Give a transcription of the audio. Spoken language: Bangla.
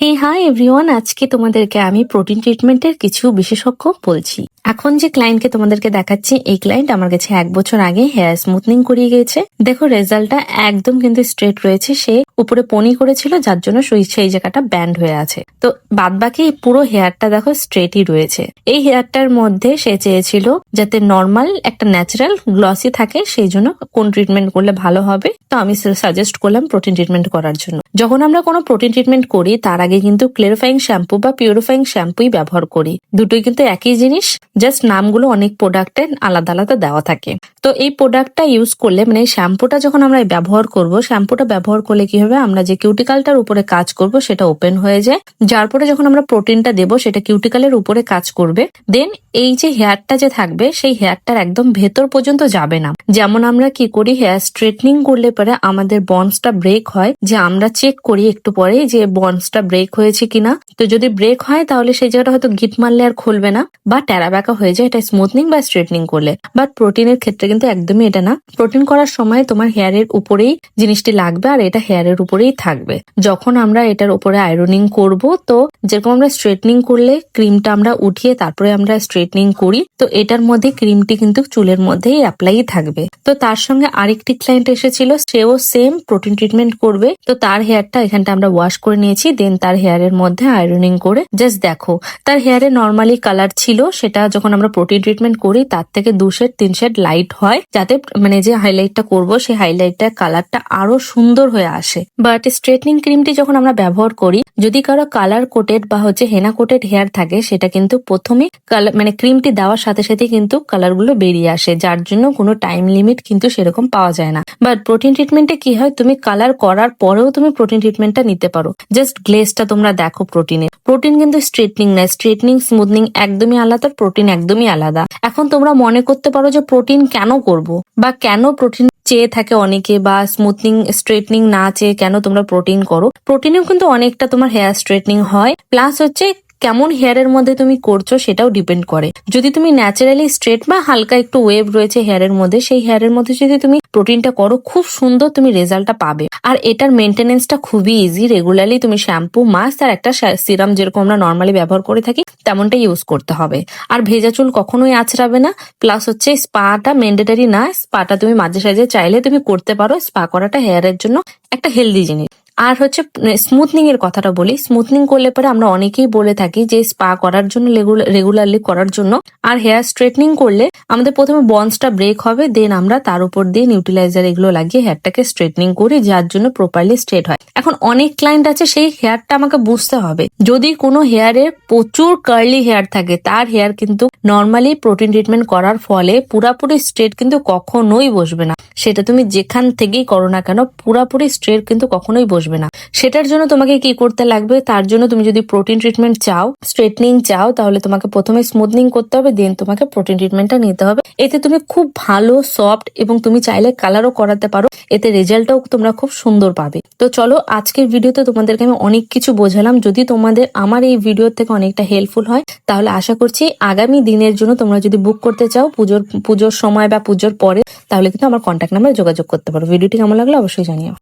হে হাই এভরিওয়ান আজকে তোমাদেরকে আমি প্রোটিন ট্রিটমেন্টের কিছু বিশেষজ্ঞ বলছি। এখন যে ক্লায়েন্টকে তোমাদেরকে দেখাচ্ছি, এই ক্লায়েন্ট আমার কাছে এক বছর আগে হেয়ার স্মুথনিং করিয়ে গিয়েছে। দেখো রেজাল্টটা একদম কিন্তু স্ট্রেট রয়েছে। সে উপরে পনি করেছিল, যার জন্য সেই জায়গাটা ব্যান্ড হয়ে আছে। তো বাদ বাকি পুরো হেয়ারটা দেখো স্ট্রেটই রয়েছে। এই হেয়ারটার মধ্যে সে চেয়েছিল যাতে নর্মাল একটা ন্যাচারাল গ্লসি থাকে, সেই জন্য কোন ট্রিটমেন্ট করলে ভালো হবে। তো আমি সাজেস্ট করলাম প্রোটিন ট্রিটমেন্ট করার জন্য। যখন আমরা কোনো প্রোটিন ট্রিটমেন্ট করি, তার আগে কিন্তু ক্লিয়ারিফাইং শ্যাম্পু বা পিউরিফাইং শ্যাম্পুই ব্যবহার করি। দুটোই কিন্তু একই জিনিস জাস্ট নামগুলো অনেক প্রোডাক্টে আলাদা আলাদা দেওয়া থাকে। তো এই প্রোডাক্টটা ইউজ করলে মানে শ্যাম্পুটা যখন আমরা ব্যবহার করব শ্যাম্পুটা ব্যবহার করলে কি হবে? আমরা যে কিউটিকালটার উপরে কাজ করব, সেটা ওপেন হয়ে যায়। যার পরে যখন আমরা প্রোটিনটা দেব, সেটা কিউটিকালের উপরে কাজ করবে। দেন এই যে হেয়ারটা যে থাকবে, সেই হেয়ারটার একদম ভেতর পর্যন্ত যাবে না। যেমন আমরা কি করি হেয়ার স্ট্রেটনিং করলে পরে আমাদের বন্সটা ব্রেক হয়। যে আমরা চেক করি একটু পরে যে বন্সটা ব্রেক হয়েছে কিনা? তো যদি ব্রেক হয়, তাহলে সেই জায়গাটা হয়তো গিট মারলে আর খুলবে না, বা ট্যারা ব্যাকা হয়ে যায়, এটা স্মুথনিং বা স্ট্রেটনিং করলে। বাট প্রোটিনের ক্ষেত্রে কিন্তু একদমই এটা না। প্রোটিন করার সময় তোমার হেয়ারের উপরেই জিনিসটি লাগবে, আর এটা হেয়ারের উপরেই থাকবে। যখন আমরা এটার উপরে আয়রনিং করব, তো যেরকম আমরা স্ট্রেটনিং করলে ক্রিমটা আমরা উঠিয়ে তারপরে আমরা স্ট্রেটনিং করি, তো এটার মধ্যে ক্রিমটি কিন্তু চুলের মধ্যেই অ্যাপ্লাই থাকবে। তো তার সঙ্গে আরেকটি ক্লায়েন্ট এসেছিল, সেও সেম প্রোটিন ট্রিটমেন্ট করবে। তো তার হেয়ারটা এখানটা আমরা ওয়াশ করে নিয়েছি দেন তার হেয়ারের মধ্যে আয়রনিং করে জাস্ট দেখো, তার হেয়ারে নর্মালি কালার ছিল, সেটা যখন আমরা প্রোটিন ট্রিটমেন্ট করি, তার থেকে দু শেড তিন শেড লাইট হয়, যাতে মানে যে হাইলাইটটা করব, সেই হাইলাইটটা কালারটা আরও সুন্দর হয়ে আসে। বাট স্ট্রেটনিং ক্রিমটি যখন আমরা ব্যবহার করি, যদি কারও কালার কোটেড বা হচ্ছে হেনা কোটেড হেয়ার থাকে, সেটা কিন্তু প্রথমে মানে ক্রিমটি দেওয়ার সাথে সাথে কিন্তু কালারগুলো বেরিয়ে আসে, যার জন্য কোনো টাইম লিমিট কিন্তু সেরকম পাওয়া যায় না। বাট প্রোটিন ট্রিটমেন্টে কি হয়, তুমি কালার করার পরেও তুমি প্রোটিন ট্রিটমেন্টটা নিতে পারো। জাস্ট গ্লেজটা তোমরা দেখো প্রোটিনে প্রোটিন কিন্তু স্ট্রেটনিং না স্ট্রেটনিং স্মুথনিং একদমই আলাদা প্রোটিন একদমই আলাদা। এখন তোমরা মনে করতে পারো যে প্রোটিন কেন করব? বা কেন প্রোটিন চেয়ে থাকে অনেকে, বা স্মুথনিং স্ট্রেটনিং না চেয়ে কেন তোমরা প্রোটিন করো? প্রোটিনেও কিন্তু অনেকটা তোমার হেয়ার স্ট্রেটনিং হয়। প্লাস হচ্ছে কেমন হেয়ারের মধ্যে তুমি করছ সেটাও ডিপেন্ড করে। যদি তুমি ন্যাচারালি স্ট্রেট বা হালকা একটু ওয়েভ রয়েছে হেয়ারের মধ্যে, সেই হেয়ারের মধ্যে যদি তুমি প্রোটিনটা করো, খুব সুন্দর তুমি রেজাল্টটা পাবে। আর এটার মেনটেনেন্সটা খুবই ইজি রেগুলারলি তুমি শ্যাম্পু মাস্ক আর একটা সিরাম যেরকম আমরা নর্মালি ব্যবহার করে থাকি তেমনটা ইউজ করতে হবে। আর ভেজা চুল কখনোই আছড়াবে না প্লাস হচ্ছে স্পাটা ম্যান্ডেটারি না স্পাটা তুমি মাঝে সাঝে চাইলে তুমি করতে পারো স্পা করাটা হেয়ারের জন্য একটা হেলদি জিনিস। আর হচ্ছে স্মুথনিং এর কথাটা বলি স্মুথনিং করলে পরে আমরা অনেকেই বলে থাকি যে স্পা করার জন্য রেগুলারলি করার জন্য। আর হেয়ার স্ট্রেটনিং করলে আমাদের প্রথমে বন্সটা ব্রেক হবে দেন আমরা তার উপর দিয়ে নিউট্রিলাইজার এগুলো লাগিয়ে হেয়ারটাকে স্ট্রেটনিং করি, যার জন্য প্রপারলি স্ট্রেট হয়। এখন অনেক ক্লায়েন্ট আছে, সেই হেয়ারটা আমাকে বুঝতে হবে। যদি কোনো হেয়ারের প্রচুর কার্লি হেয়ার থাকে, তার হেয়ার কিন্তু নর্মালি প্রোটিন ট্রিটমেন্ট করার ফলে পুরাপুরি স্ট্রেট কিন্তু কখনোই বসবে না। সেটা তুমি যেখান থেকেই করো না কেন, পুরাপুরি স্ট্রেট কিন্তু কখনোই বসবে না। সেটার জন্য তোমাকে কি করতে লাগবে? তার জন্য তুমি যদি প্রোটিন ট্রিটমেন্ট চাও স্ট্রেটনিং চাও, তাহলে তোমাকে প্রথমে স্মুথনিং করতে হবে দেন তোমাকে প্রোটিন ট্রিটমেন্টটা নিতে হবে। এতে তুমি খুব ভালো সফট এবং তুমি চাইলে কালারও করাতে পারো। এতে রেজাল্টটাও তোমরা খুব সুন্দর পাবে। তো চলো, আজকের ভিডিওতে তোমাদেরকে আমি অনেক কিছু বোঝালাম। যদি তোমাদের আমার এই ভিডিও থেকে অনেকটা হেল্পফুল হয়, তাহলে আশা করছি আগামী দিনের জন্য তোমরা যদি বুক করতে চাও, পুজোর পুজোর সময় বা পুজোর পরে তাহলে কিন্তু আমার কন্ট্যাক্ট নাম্বারে যোগাযোগ করতে পারো। ভিডিওটি কেমন লাগল অবশ্যই জানিও।